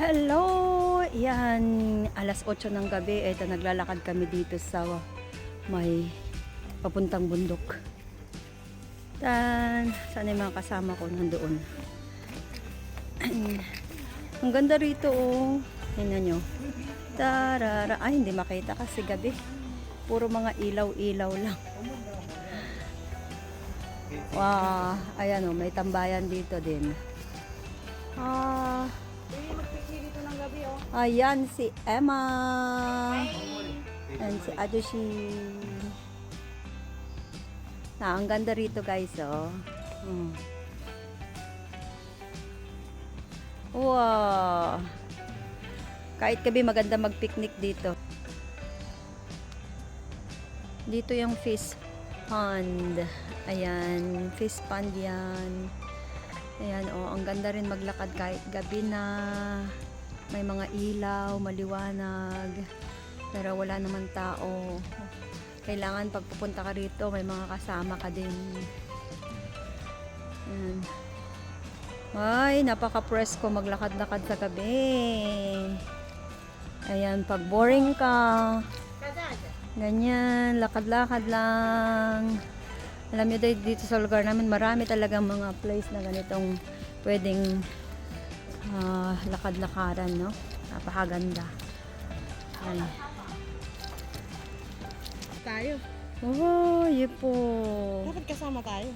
Hello! Yan, alas 8 ng gabi. Ito, naglalakad kami dito sa may papuntang bundok. Tan, sana yung mga kasama ko nandoon. Ang ganda rito, oh. Tingnan nyo. Tarara. Ay, hindi makita kasi gabi. Puro mga ilaw-ilaw lang. Wow, ayan oh, may tambayan dito din. Ah, Ayan si Emma. Ayan si Adushi. Na, ang ganda rito guys, oh. Mm. Wow. Kahit gabi maganda mag-picnic dito. Dito yung fish pond. Ayan, fish pond yan. Ayan, oh, ang ganda rin maglakad kahit gabi na. May mga ilaw, maliwanag. Pero wala naman tao. Kailangan pag pupunta ka rito, may mga kasama ka din. Ayan. Ay, napaka-presko maglakad-lakad sa gabi. Ayan, pag boring ka, ganyan, lakad-lakad lang. Alam dahil dito sa lugar namin, marami talagang mga place na ganitong pwedeng ah, lakad-lakaran, no? Napakaganda. Ay. Tayo. Oh, yun po. Dapat kasama tayo.